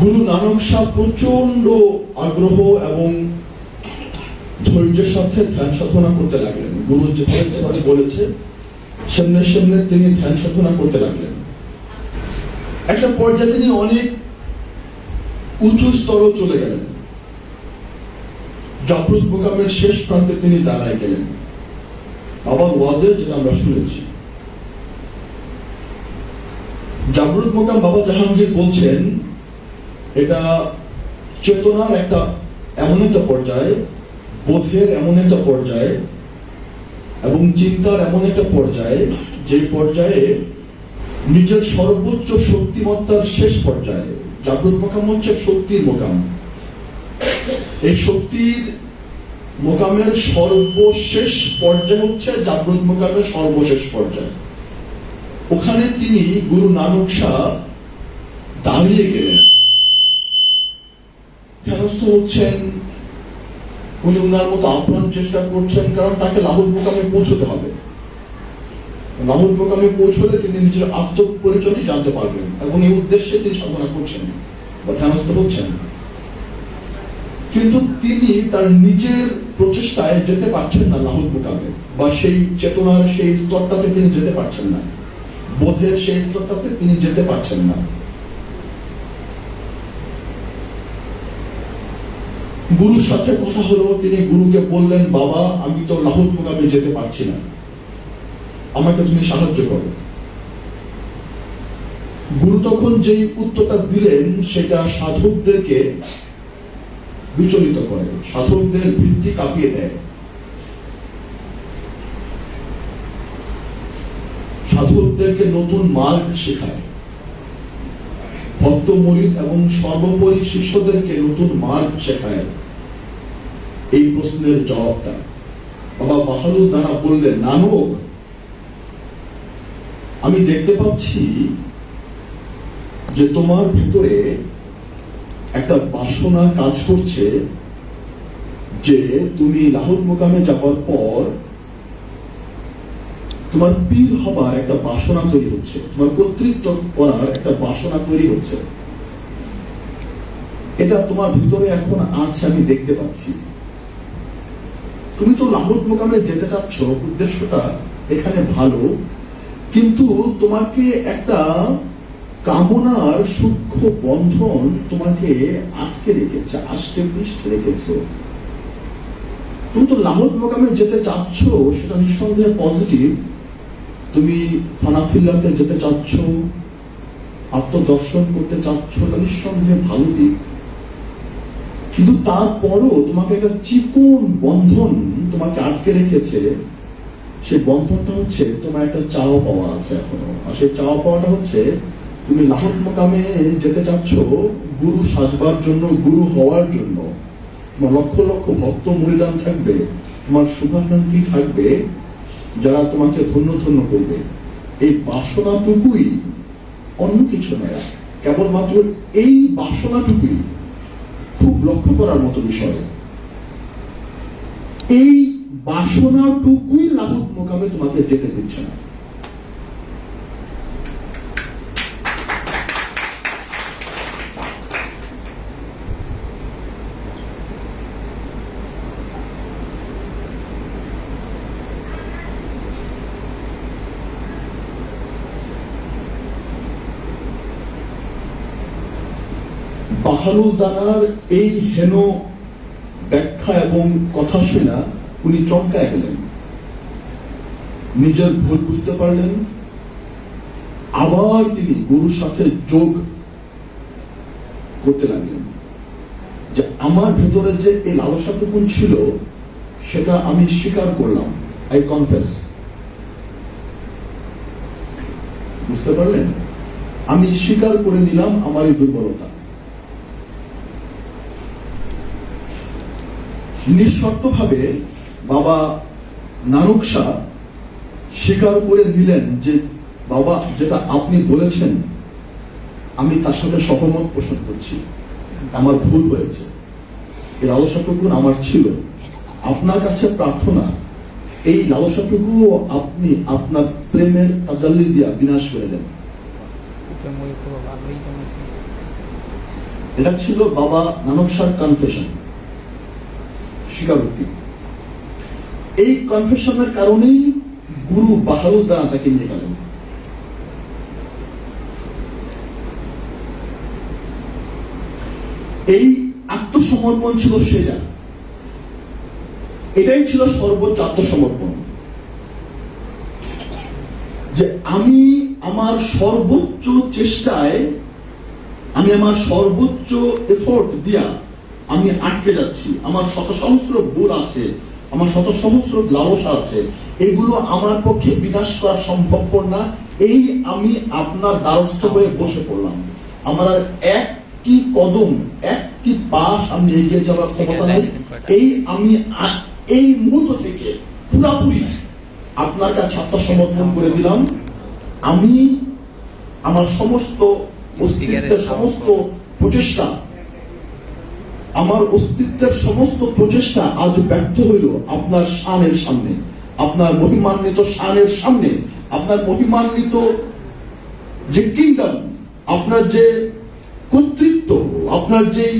গুরু নানক শাহ প্রচণ্ড আগ্রহ এবং ধৈর্যের সাথে ধ্যান সাধনা করতে লাগলেন। গুরু যেভাবে বলেছে, সামনে সামনে তিনি ধ্যান সাধনা করতে লাগলেন। একটা পর্যায়ে তিনি অনেক উঁচু স্তরও চলে গেলেন। জাফরুল মোকামের শেষ প্রান্তে তিনি দাঁড়ায় গেলেন। আবার ওয়াজে যেটা আমরা শুনেছি। জাবরুল মোকাম বাবা জাহাঙ্গীর বলছেন এটা চেতনার একটা এমন একটা পর্যায়ে, বোধের এমন একটা পর্যায়ে এবং চিন্তার এমন একটা পর্যায়ে, যে পর্যায়ে নিজের সর্বোচ্চ শক্তিমত্তার শেষ পর্যায়ে, জাগ্রত মোকাম হচ্ছে শক্তির মোকাম। এই শক্তির মোকামের সর্বশেষ পর্যায় হচ্ছে জাগ্রত মোকামের সর্বশেষ পর্যায়। ওখানে তিনি গুরু নানক শাহ দাঁড়িয়ে গেলেন। ধ্যানস্থ হচ্ছেন, উনি উনার মতো আপ্রাণ চেষ্টা করছেন, কারণ তাকে লাহুল মোকামে পৌঁছতে হবে। লাহুল মোকামে পৌঁছলে তিনি নিজের আত্মপরিচয় জানতে পারবেন এবং এই উদ্দেশ্যে তিনি সাধনা করছেন বা ধ্যানস্থ হচ্ছেন। কিন্তু তিনি তার নিজের প্রচেষ্টায় যেতে পারছেন না লাহুল মোকামে বা সেই চেতনার সেই স্তরটাতে তিনি যেতে পারছেন না। বোধের সেই স্তরটাতে তিনি যেতে পারছেন না। গুরুর সাথে কথা হলো তিনি গুরুকে বললেন, বাবা, আমি তো লাহুল মোকামে যেতে পারছি না। আমাকে তুমি সাহায্য করো। গুরু তখন যেই উত্তরটা দিলেন, সেটা সাধকদেরকে বিচলিত করে, সাধকদের ভিত্তি কাঁপিয়ে দেয়। সাধকদেরকে নতুন মার্গ শেখায়। ভক্ত মরিদ এবং সর্বোপরি শিষ্যদেরকে নতুন মার্গ শেখায়। এই প্রশ্নের জবাবটা বাবা বাহালুল দানা বললেন, নানক, আমি দেখতে পাচ্ছি যে তোমার ভিতরে একটা বাসনা কাজ করছে যে তুমি লাহুল মোকামে যাওয়ার পর তোমার পীর হবার একটা বাসনা তৈরি হচ্ছে তোমার কর্তৃত্ব করার একটা বাসনা তৈরি হচ্ছে। এটা তোমার ভিতরে এখন আছে, আমি দেখতে পাচ্ছি। তুমি তো লাহুল মোকামে যেতে চাচ্ছ, উদ্দেশ্যটা এখানে ভালো, কিন্তু তোমাকে একটা কামনার সূক্ষ্ম বন্ধন তোমাকে আটকে রেখেছে, আষ্টে পৃষ্ঠে রেখেছে। তুমি তো লাহোদ মোকামে যেতে চাচ্ছ, সেটা নিঃসন্দেহে পজিটিভ তুমি ফানাফিল্লাতে যেতে চাচ্ছ, আত্মদর্শন করতে চাচ্ছ, এটা নিঃসন্দেহে ভালো দিক। কিন্তু তারপরও তোমাকে একটা চিকন বন্ধন তোমাকে আটকে রেখেছে। সেই বন্ধনটা হচ্ছে তোমার একটা চাওয়া পাওয়া আছে এখনও। আর সেই চাওয়া পাওয়াটা হচ্ছে তুমি লাহোর মোকামে যেতে চাচ্ছ, গুরু সাজবার জন্য, গুরু হওয়ার জন্য। তোমার লক্ষ লক্ষ ভক্ত মরিদান থাকবে, তোমার শুভাকাঙ্ক্ষী থাকবে। যারা তোমাকে ধন্য ধন্য করবে, এই বাসনাটুকুই অন্য কিছু নয়। কেবলমাত্র এই বাসনাটুকুই খুব লক্ষ্য করার মতো বিষয়। এই বাসনাটুকুই লাভ মোকামে তোমাকে যেতে দিচ্ছে না। বাহারুল দানার এই হেন ব্যাখ্যা এবং কথা শুনা উনি চমকায় গেলেন। নিজের ভুল বুঝতে পারলেন। আবার তিনি গুরুর সাথে যোগ করতে লাগলেন। যে আমার ভেতরে যে এই লালসাটুকুন ছিল, সেটা আমি স্বীকার করলাম। আই কনফেস বুঝতে পারলেন? আমি স্বীকার করে নিলাম আমার এই দুর্বলতা। নিঃশর্তভাবে বাবা নানক শাহ স্বীকার করে নিলেন যে বাবা যেটা আপনি বলেছেন আমি তার সাথে সহমত পোষণ করছি। আমার ভুল হয়েছে। এই লালসাটুকু আমার ছিল। আপনার কাছে প্রার্থনা এই লালসাটুকু আপনি আপনার প্রেমের তাজাল্লি দিয়া বিনাশ করে দেন। এটা ছিল বাবা নানক শাহ কনফেশন স্বীকারোক্তি এই কনফেশনের কারণেই গুরু বাহারুদ্দারা তাকে নিয়ে গেলেন। এই আত্মসমর্পণ ছিল সেটা। এটাই ছিল সর্বোচ্চ আত্মসমর্পণ। যে আমি আমার সর্বোচ্চ চেষ্টায়, আমি আমার সর্বোচ্চ এফোর্ট দিয়া আমি আটকে যাচ্ছি। আমার শত সহস্র ভুল আছে আমার শত সহস্র লালসা আছে। এগুলো আমার পক্ষে বিনাশ করা সম্ভবপর না। এই আমি আপনার দ্বারস্থ হয়ে বসে পড়লাম। আমার আর একটি কদম একটি পা সামনে এগিয়ে যাওয়ার ক্ষমতা নেই। এই আমি এই মুহূর্ত থেকে পুরাপুরি আপনার কাছে আত্মসমর্পণ করে দিলাম। আমি আমার সমস্ত অস্তিত্বের সমস্ত প্রচেষ্টা আমার অস্তিত্বের সমস্ত প্রচেষ্টা আজ ব্যর্থ হইল আপনার শানের সামনে। আপনার মহিমান্বিত শানের সামনে, আপনার মহিমান্বিত যে কিংডম আপনার যে কর্তৃত্ব, আপনার যেই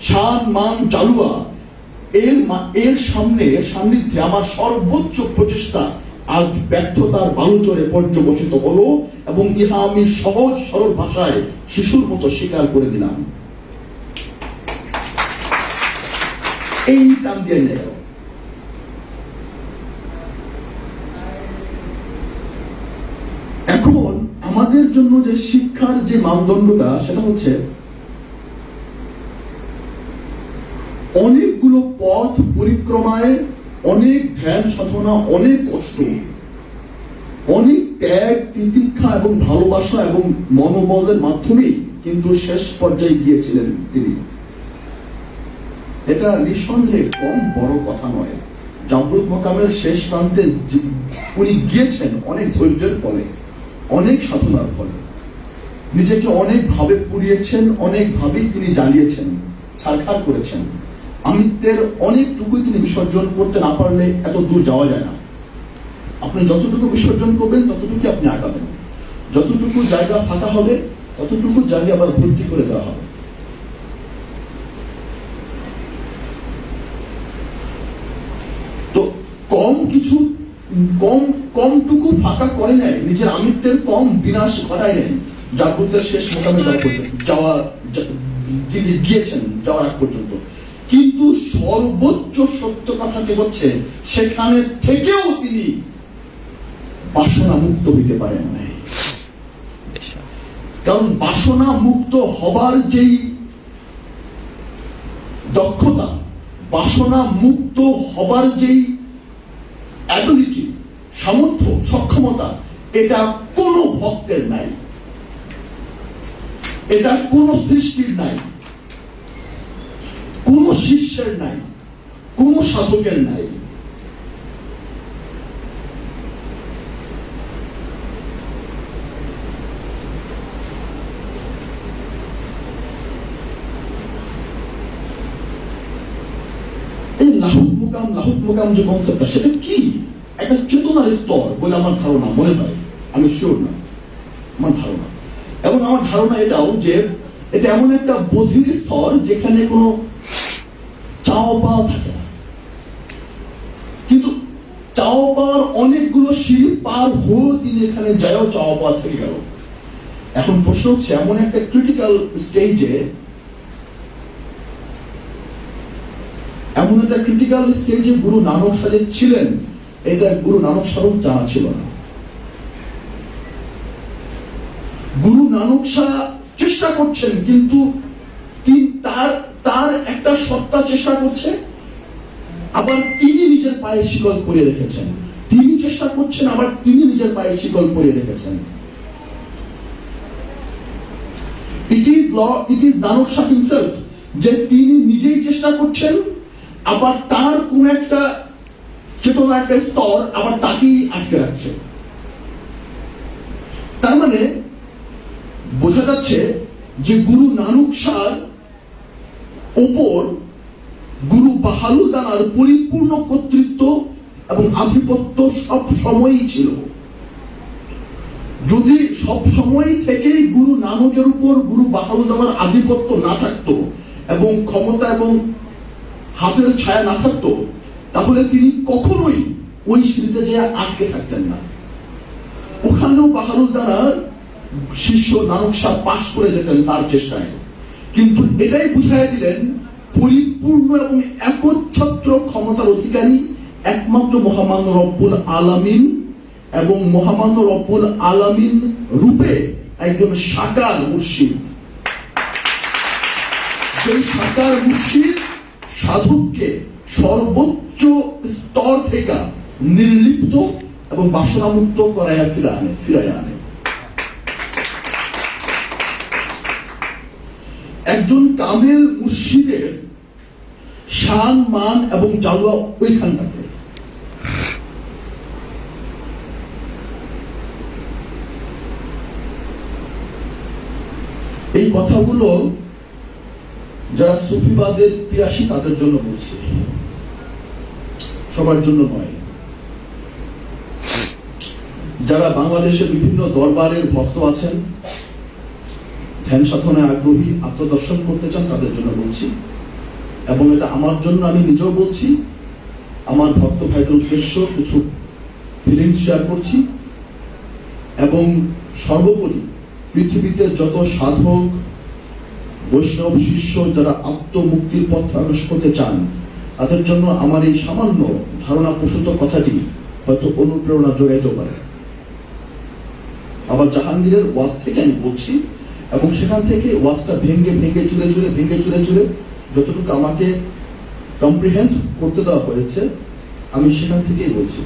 শান, মান চালুয়া এর এর সামনে, এর সান্নিধ্যে আমার সর্বোচ্চ প্রচেষ্টা আজ ব্যর্থতার বালুচরে পর্যবসিত হলো এবং ইহা আমি সহজ সরল ভাষায় শিশুর মতো স্বীকার করে দিলাম দিয়ে নিয়ে গেল এখন আমাদের জন্য যে শিক্ষার যে মানদণ্ডটা, সেটা হচ্ছে অনেকগুলো পথ পরিক্রমায় অনেক ধ্যান সাধনা, অনেক কষ্ট, অনেক ত্যাগ, তিতিক্ষা এবং ভালোবাসা এবং মনোবলের মাধ্যমেই কিন্তু শেষ পর্যায়ে গিয়েছিলেন তিনি। এটা নিঃসন্দেহে কম বড় কথা নয়। জামরুদ মোকামের শেষ প্রান্তে উনি গিয়েছেন অনেক ধৈর্যের ফলে, অনেক সাধনার ফলে। নিজেকে অনেক ভাবে পুড়িয়েছেন অনেক ভাবেই তিনি জ্বালিয়েছেন ছাড়খাড় করেছেন। আমিত্বের অনেকটুকুই তিনি বিসর্জন করতে না পারলে এত দূর যাওয়া যায় না। আপনি যতটুকু বিসর্জন করবেন ততটুকু আপনি আগাবেন। যতটুকু জায়গা ফাঁকা হবে, ততটুকু জায়গা আবার ভর্তি করে দেওয়া হবে তো কম কিছু কম, কমটুকু ফাঁকা করে নেয়। নিজের আমিত্বের কম বিনাশ ঘটায় নেয়। জাগ্রতের শেষ মোকামে যাওয়া যিনি গিয়েছেন যাওয়ার আগ পর্যন্ত। কিন্তু সর্বোচ্চ সত্য কথাটি হচ্ছে? সেখানে থেকেও তিনি বাসনা মুক্ত হইতে পারেন নাই। কারণ বাসনা মুক্ত হবার যেই দক্ষতা বাসনা মুক্ত হবার যেই অ্যাবিলিটি সামর্থ্য, সক্ষমতা, এটা কোন ভক্তের নাই। এটা কোন সৃষ্টির নাই। কোন শিষ্যের নাই। কোন সাধকের নাই এই লাহুত যে কনসেপ্টটা, সেটা কি? একটা চেতনার স্তর বলে আমার ধারণা মনে হয়। আমি শিওর না। আমার ধারণা। এবং আমার ধারণা এটাও যে এটা এমন একটা বোধির স্তর যেখানে কোনো চাওয়া পাওয়া থাকে না। কিন্তু পাওয়ার অনেকগুলো সিঁড়ি পার হয়েও তিনি এখানে যায়ও চাওয়া পাওয়া থেকে গেল। এখন প্রশ্ন হচ্ছে, এমন একটা ক্রিটিক্যাল স্টেজে এমন একটা ক্রিটিক্যাল স্টেজে গুরু নানক সাহেব ছিলেন, এটা গুরু নানক সাহেব জানা ছিল না। গুরু নানক শাহ চেষ্টা করছেন, কিন্তু তার তার একটা সত্তা চেষ্টা করছে, আবার তিনি নিজের পায়ে শিকল পরিয়ে রেখেছেন। তিনি চেষ্টা করছেন, আবার তিনি নিজের পায়ে শিকল পরিয়ে রেখেছেন। It is law it is Nanak Shah himself যে তিনি নিজেই চেষ্টা করছেন আবার তার কোন একটা চেতনা, একটা স্তর আবার তাকেই আটকে রাখছে। তার মানে বোঝা যাচ্ছে যে গুরু নানক শাহর ওপর গুরু বাহালুদানার পরিপূর্ণ কর্তৃত্ব এবং আধিপত্য সব সময়ই ছিল। যদি সব সময় থেকেই গুরু নানকের উপর গুরু বাহাল দেওয়ার আধিপত্য না থাকতো এবং ক্ষমতা এবং হাতের ছায়া না থাকতো, তাহলে তিনি কখনোই ওই সিঁড়িতে যে আটকে থাকতেন না। ওখানেও বাহালুল দ্বারা শিষ্য নানক পাশ করে যেতেন তার চেষ্টায়। কিন্তু এটাই বুঝাই দিলেন, পরিপূর্ণ এবং একচ্ছত্র ক্ষমতার অধিকারী একমাত্র মহামান্য রব্বুল আলামিন এবং মহামান্য রব্বুল আলামিন রূপে একজন সাকার মুর্শিদ। সেই সাকার মুর্শিদ সাধককে সর্বোচ্চ স্তর থেকে নির্লিপ্ত এবং বাসনামুক্ত করাইয়া ফিরে আনে, ফিরাইয়া আনে। একজন কামেল মুর্শিদের শান, মান এবং জালুয়া ওইখানটাতে। এই কথাগুলো যারা সুফিবাদের পিয়াসী, তাদের জন্য বলছি। সবার জন্য নয়। যারা বাংলাদেশের বিভিন্ন দরবারের ভক্ত আছেন, ধ্যান সাধনায় আগ্রহী, আত্মদর্শন করতে চান, তাদের জন্য বলছি। এবং এটা আমার জন্য আমি নিজেও বলছি। আমার ভক্ত ভাইদের উদ্দেশ্য কিছু ফিলিংস শেয়ার করছি। এবং সর্বোপরি পৃথিবীতে যত সাধক বৈষ্ণব শিষ্য যারা আত্মমুক্তির পথ আবিষ্ করতে চান, তাদের জন্য আমার এই সামান্য ধারণা প্রসূত কথাটি হয়তো অনুপ্রেরণা যোগাইতে পারে। আবার জাহাঙ্গীরের ওয়াজ থেকে আমি বলছি, এবং সেখান থেকে ওয়াজটা ভেঙ্গে ভেঙ্গে চুরে চুরে ভেঙ্গে চুরে চুরে যতটুকু আমাকে কম্প্রিহেন্ড করতে দেওয়া হয়েছে, আমি সেখান থেকেই বলছি।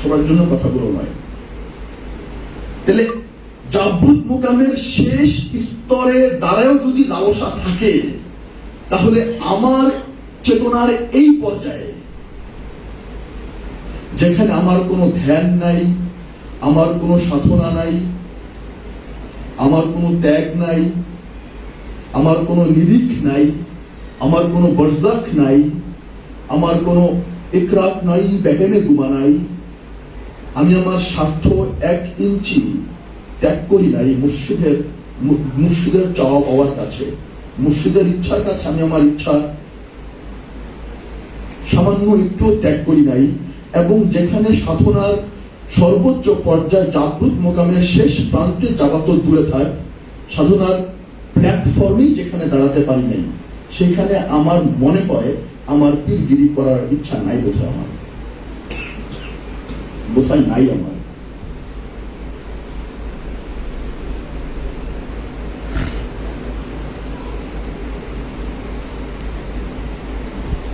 সবার জন্য কথাগুলো নয়। তাহলে জাবরুত মোকামের শেষ স্তরে দ্বারাও যদি লালসা থাকে, তাহলে আমার চেতনার এই পর্যায়ে, যেখানে আমার কোনো ধ্যান নাই, আমার কোনো সাধনা নাই, আমার কোনো ত্যাগ নাই, আমার কোনো নিরিখ নাই, আমার কোনো বরজাক নাই, আমার কোনো ইকরাক নাই ব্যাগেনে গুমা নাই, আমি আমার স্বার্থ এক ইঞ্চি ত্যাগ করি নাই, মুর্শিদের মুর্শিদের চাওয়া পাওয়ার কাছে, মুর্শিদের ইচ্ছার কাছে আমি আমার ইচ্ছা সামান্য একটু ত্যাগ করি নাই এবং যেখানে সাধনার সর্বোচ্চ পর্যায়ে জাগরুক মোকামের শেষ প্রান্তে যাওয়া তো দূরে থাক, সাধনার প্ল্যাটফর্মেই যেখানে দাঁড়াতে পারি নাই, সেখানে আমার মনে পড়ে আমার পীরগিরি করার ইচ্ছা নাই বোধহয় আমার। বোধহয় নাই আমার।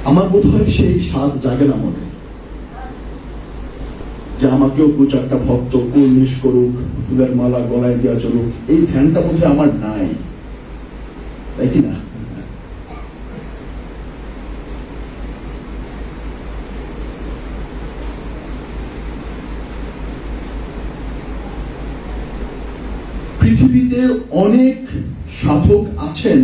আমার বোধ হয় সেই স্বাদ জাগে না মনে। যে আমাকেও দু চারটা ভক্ত কুর্নিশ করুক, ফুলের মালা গলায় দেওয়া চলুক এই ধ্যানটা বোধহয় আমার নাই। তাই কি না? পৃথিবীতে অনেক সাধক আছেন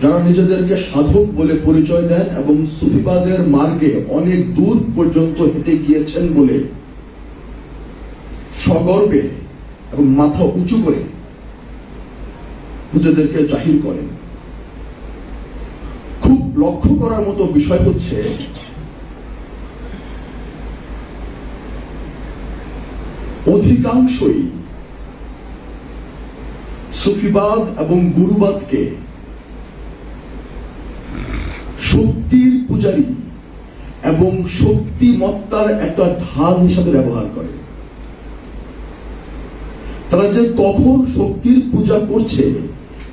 যারা নিজেদেরকে সাধক বলে পরিচয় দেন এবং সুফিবাদের মার্গে অনেক দূর পর্যন্ত হেঁটে গিয়েছেন বলে সগর্বে এবং মাথা উঁচু করে নিজেদেরকে জাহির করেন। খুব লক্ষ্য করার মতো বিষয় হচ্ছে, অধিকাংশই সুফিবাদ এবং গুরুবাদকে শক্তির পূজারী এবং শক্তিমত্তার একটা ঢাল হিসাবে ব্যবহার করে। তারা যে কখন শক্তির পূজা করছে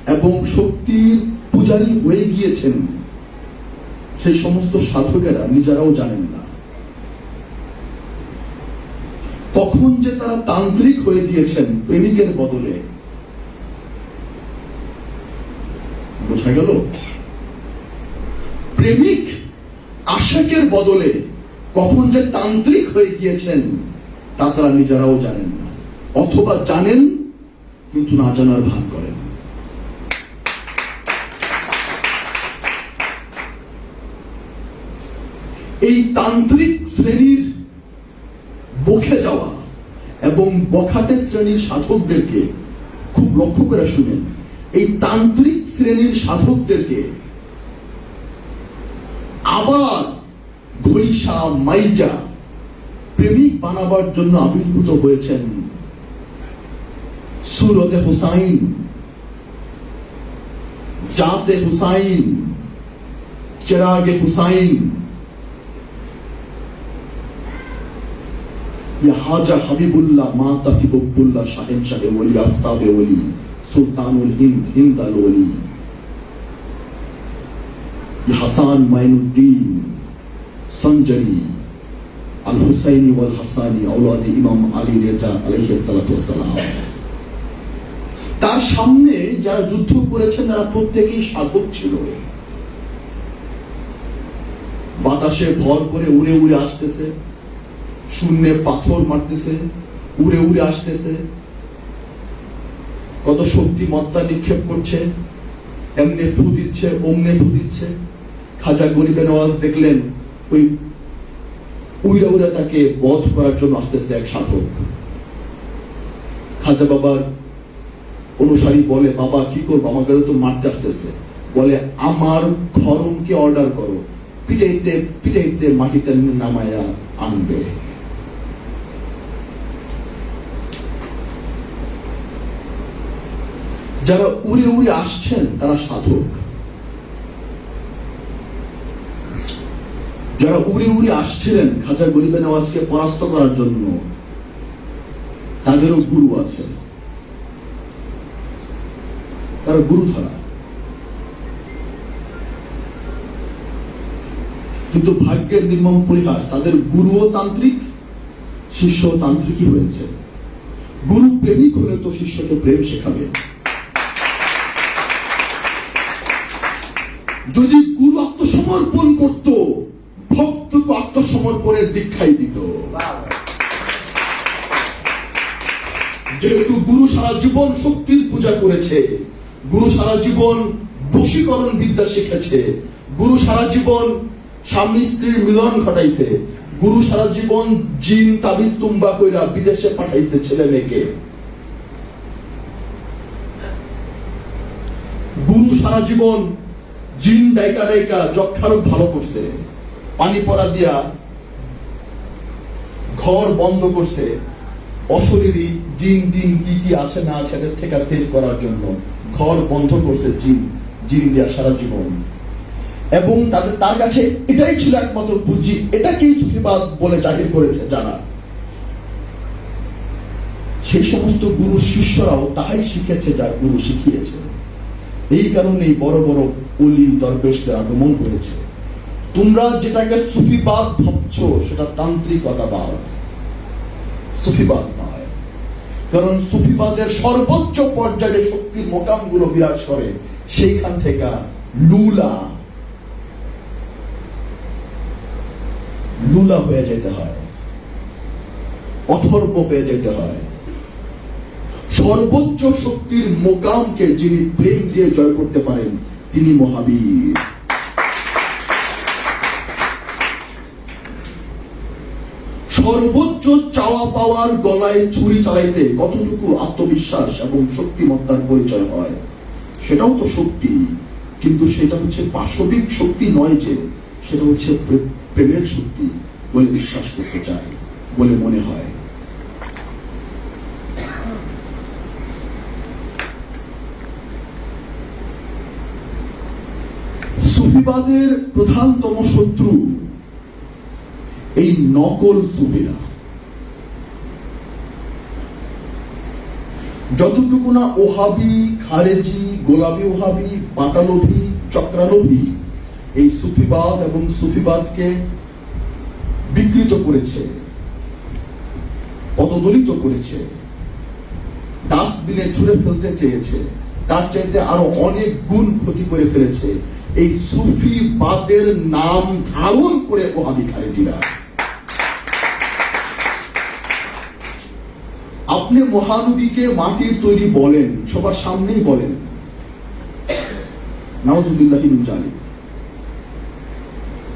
এবং শক্তির পূজারী হয়ে গিয়েছেন, সেই সমস্ত সাধকেরা নিজেরাও জানেন না। কখন যে তারা তান্ত্রিক হয়ে গিয়েছেন প্রেমিকের বদলে, বোঝা গেল? প্রেমিক আশেকের বদলে কখন যে তান্ত্রিক হয়ে গিয়েছেন, তা তারা নিজেরাও জানেন না। অথবা জানেন, কিন্তু না জানার ভান করেন। এই তান্ত্রিক শ্রেণির বখে যাওয়া এবং বখাটে শ্রেণির সাধকদেরকে খুব লক্ষ্য করে শুনেন, এই তান্ত্রিক শ্রেণির সাধকদেরকে আবার ঘরিষা মাইজা প্রেমিক বানাবার জন্য আবির্ভূত হয়েছেন সুরতে হুসাইন। জাতে হুসাইন, চেরাগে হুসাইন। হাজা হাবিবুল্লাহ, মা তাফিবুল্লাহ শাহেন শাহে ওলি, আফতাবে ওলি, সুলতানুল হিন্দ হিন্দ ওলি। যে হাসান মাইনুদ্দিন সঞ্জরি আল হুসাইনি ওয়াল হাসানি আউলাদি ইমাম আলী রেজা আলহিসালাম তার সামনে যারা যুদ্ধ করেছেন, তারা প্রত্যেকেই স্বাগত ছিল। বাতাসে ভর করে উড়ে উড়ে আসতেছে, শূন্যে পাথর মারতেছে, উড়ে উড়ে আসতেছে। কত শক্তি মত্তা নিক্ষেপ করছে, এমনি ফু দিচ্ছে, অমনে ফু দিচ্ছে। খাজা গরিবে নওয়াজ দেখলেন, ওই উইরা উড়া তাকে বধ করার জন্য আসতেছে এক সাধক। খাজা বাবার অনুসারী বলে, বাবা, কি করব? আমাকে তো মারতে আসতেছে। বলে, আমার খরমকে অর্ডার করো। পিটাইতে পিটাইতে মাটিতে নামায়া আনবে। যারা উড়ে উড়ে আসছেন, তারা সাধক। যারা উড়ে উড়ে আসছিলেন খাজা গরিবে নওয়াজকে পরাস্ত করার জন্য, তাদেরও গুরু আছে। তারা গুরু ধরা কিন্তু ভাগ্যের নির্মম পরিহাস, তাদের গুরুও তান্ত্রিক শিষ্য তান্ত্রিকই হয়েছে। গুরু প্রেমিক হলে তো শিষ্যকে প্রেম শেখাবে। যদি গুরু আত্মসমর্পণ করত ভক্তকে আত্মসমর্পণের দীক্ষাই দিত। যেহেতু গুরু সারা জীবন শক্তির পূজা করেছে, গুরু সারা জীবন বশীকরণ বিদ্যা শিখেছে, গুরু সারা জীবন স্বামী স্ত্রীর মিলন ঘটাইছে, গুরু সারা জীবন জিন, তাবিজ, তুম্বা কইরা বিদেশে পাঠাইছে ছেলে মেয়েকে। গুরু সারা জীবন জিন ডাইকা ডাইকা যক্ষারোগ ভালো করছে। পানি পড়া দিয়া ঘর বন্ধ করছে, অশরীরী জিন টিন কি কি আছে না আছে এদের থেকে সেভ করার জন্য। ঘর বন্ধ করছে জিন জিন দিয়া সারা জীবন। এবং তাদের তার কাছে এটাই ছিল একমাত্র পুঁজি। এটাকেই সুফিবাদ বলে জাহির করেছে যারা সেই সমস্ত গুরু শিষ্যরাও তাহাই শিখেছে যা গুরু শিখিয়েছে। এই কারণেই বড় বড় অলি, দরবেশদের আগমন করেছে তোমরা যেটাকে সুফিবাদ ভাবছ, সেটা তান্ত্রিকতাবাদ। সুফিবাদ নয়। কারণ সুফিবাদের সর্বোচ্চ পর্যায়ে শক্তির মোকামগুলো বিরাজ করে, সেইখান থেকে লুলা। লুলা হয়ে যেতে হয়। অথর্ব হয়ে যেতে হয়। সর্বোচ্চ শক্তির মোকামকে যিনি প্রেম দিয়ে জয় করতে পারেন, তিনি মহাবীর। সর্বোচ্চ চাওয়া পাওয়ার গলায় ছুরি চালাইতে কতটুকু আত্মবিশ্বাস এবং শক্তিমত্তার পরিচয় হয়? সেটাও তো শক্তি, কিন্তু সেটা হচ্ছে পাশবিক শক্তি নয় যে, সেটা হচ্ছে প্রেমের শক্তি বলে বিশ্বাস করতে চায়, বলে মনে হয়। সুফিবাদের প্রধানতম শত্রু এই নকল সুফিরা যতটুকু না ওহাবি, খারেজি গোলাপি ওহাবি পাটালোভি চক্রালোভি এই সুফিবাদ এবং সুফিবাদকে বিকৃত করেছে, পদদলিত করেছে, ডাস্টবিনে ছুড়ে ফেলতে চেয়েছে, তার চাইতে আরও অনেক গুণ ক্ষতি করে ফেলেছে, এই সুফিবাদের নাম ধারণ করে ওহাবি খারেজিরা। আপনি মহানবীকে মাটির তৈরি বলেন, সবার সামনেই বলেন। নাওজুবিল্লাহি মিন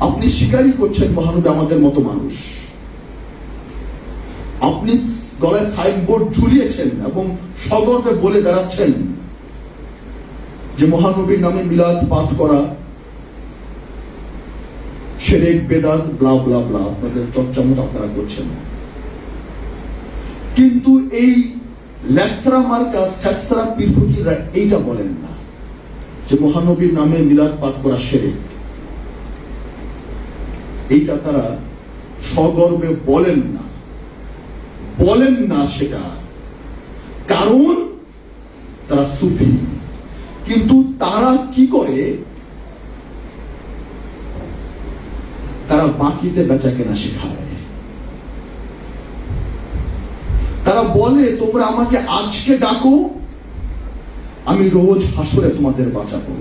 আপনি স্বীকারই করছেন মহানবী আমাদের মতো মানুষ। আপনি গলায় সাইনবোর্ড ঝুলিয়েছেন এবং সগর্বে বলে বেড়াচ্ছেন যে মহানবীর নামে মিলাদ পাঠ করা, সেরেক, বেদাত, ব্লা ব্লা ব্লা, আপনাদের চর্চা মতো আপনারা করছেন কিন্তু এই লেসরা মার্কা স্যাসরা পীরফকিররা এইটা বলেন না যে মহানবীর নামে মিলাদ পাঠ করা সেরেক। এইটা তারা সগর্বে বলেন না। বলেন না সেটা। কারণ তারা সুফি। কিন্তু তারা কি করে? তারা বাকিতে বেচা কেনা শেখায়। তারা বলে, তোমরা আমাকে আজকে ডাকো, আমি রোজ হাসরে তোমাদের বাঁচাবো।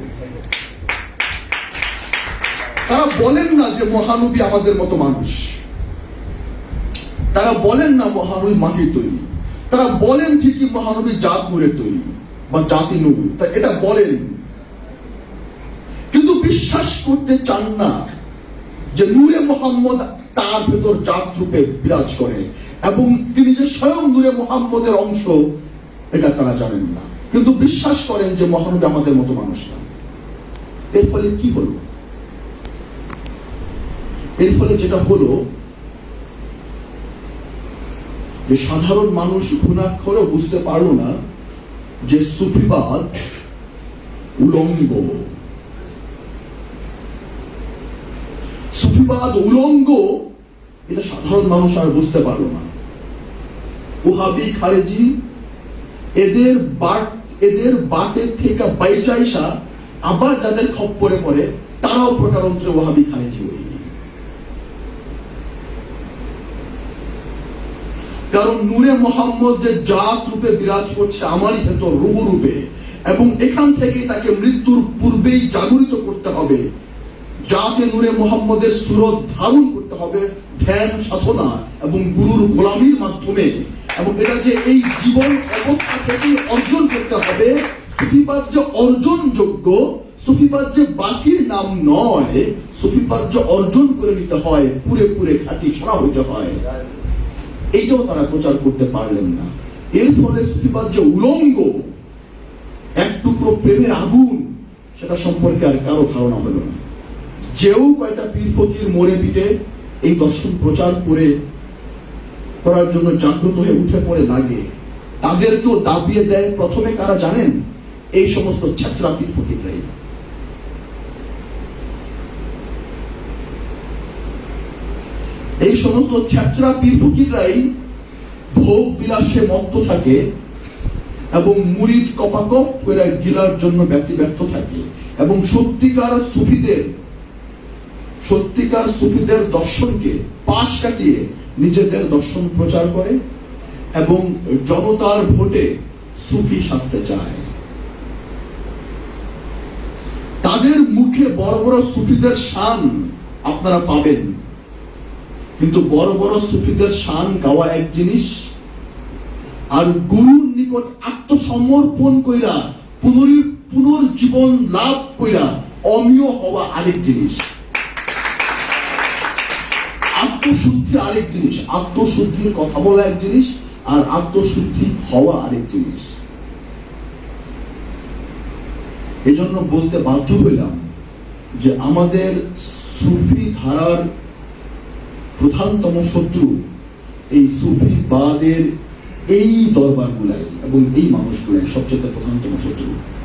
তারা বলেন না যে মহানবী আমাদের মতো মানুষ। তারা বলেন না মহানবী মাটির তৈরি। তারা বলেন ঠিকই মহানবী জাত নূরের তৈরি বা জাতি নূর। তা এটা বলেন। কিন্তু বিশ্বাস করতে চান না যে নূরে মোহাম্মদ তার ভেতর জাত রূপে বিরাজ করে এবং তিনি যে স্বয়ং নূরে মোহাম্মদের অংশ, এটা তারা জানেন না। কিন্তু বিশ্বাস করেন যে মহানবী আমাদের মতো মানুষ না। এর ফলে কি হলো? এর ফলে যেটা হলো, যে সাধারণ মানুষ ঘুণাক্ষরেও বুঝতে পারল না যে সুফিবাদ উলঙ্গ। সুফিবাদ উলঙ্গ, এটা সাধারণ মানুষ আর বুঝতে পারল না। ওহাবি, খারেজি, এদের বাট, এদের বাটের থেকে বাইচাইসা আবার যাদের খপ্পরে পড়ে, তারাও প্রকারান্তরে ওহাবি, খারেজি হয়ে কারণ নূরে মোহাম্মদ যে জাত রূপে বিরাজ করছে, আমারই ভেতর রুহু রূপে, এবং এখান থেকে তাকে মৃত্যুর পূর্বেই জাগরিত করতে হবে যাতে নূরে মোহাম্মদের সুরত ধারণ করতে হবে, ধ্যান, সাধনা এবং গুরুর গোলামির মাধ্যমে। এবং এটা যে এই জীবন অবস্থা থেকে অর্জন করতে হবে, সুফিবাদ যে অর্জনযোগ্য, সুফিবাদ যে বাকির নাম নয়, সুফিবাদ যে অর্জন করে নিতে হয়, পুরে পুরে খাঁটি ছড়া হইতে হয়। এইটাও তারা প্রচার করতে পারলেন না। এর ফলে সুফিবাদ যে উলঙ্গ, এক টুকরো প্রেমের আগুন, সেটা সম্পর্কে আর কারও ধারণা হলো না। যেও কয়টা পীর ফকির মোড়ে পিটে, এই দর্শন প্রচার করে করার জন্য জাগ্রত হয়ে উঠে পড়ে লাগে তাদেরকেও দাবিয়ে দেয়, প্রথমে কারা জানেন? এই সমস্ত ছেচরা পীর ফকিররাই। এই সমস্ত ছেচরা পীর ফকিররাই ভোগ বিলাসে মত্ত থাকে এবং মুড়িদ কপাকপ করে গিলার জন্য ব্যতিব্যস্ত থাকে এবং সত্যিকার সুফিদের সত্যিকার সুফিদের দর্শনকে পাশ কাটিয়ে নিজেদের দর্শন প্রচার করে এবং জনতার ভোটে সুফি সাজতে চায়। তাদের মুখে বড় বড় সুফিদের শান আপনারা পাবেন। কিন্তু বড় বড় সুফিদের শান গাওয়া এক জিনিস, আর গুরুর নিকট আত্মসমর্পণ কইরা পুনরি পুনর্জীবন লাভ কইরা অমীয় হওয়া আরেক জিনিস। আত্মশুদ্ধি আরেক জিনিস। আত্মশুদ্ধির কথা বলা এক জিনিস আর আত্মশুদ্ধি হওয়া আরেক জিনিস। এজন্য বলতে বাধ্য হইলাম যে আমাদের সুফি ধারার প্রধানতম শত্রু এই সুফি বাদের এই দরবার দরবারগুলাই এবং এই মানুষগুলাই সবচেয়ে প্রধানতম শত্রু।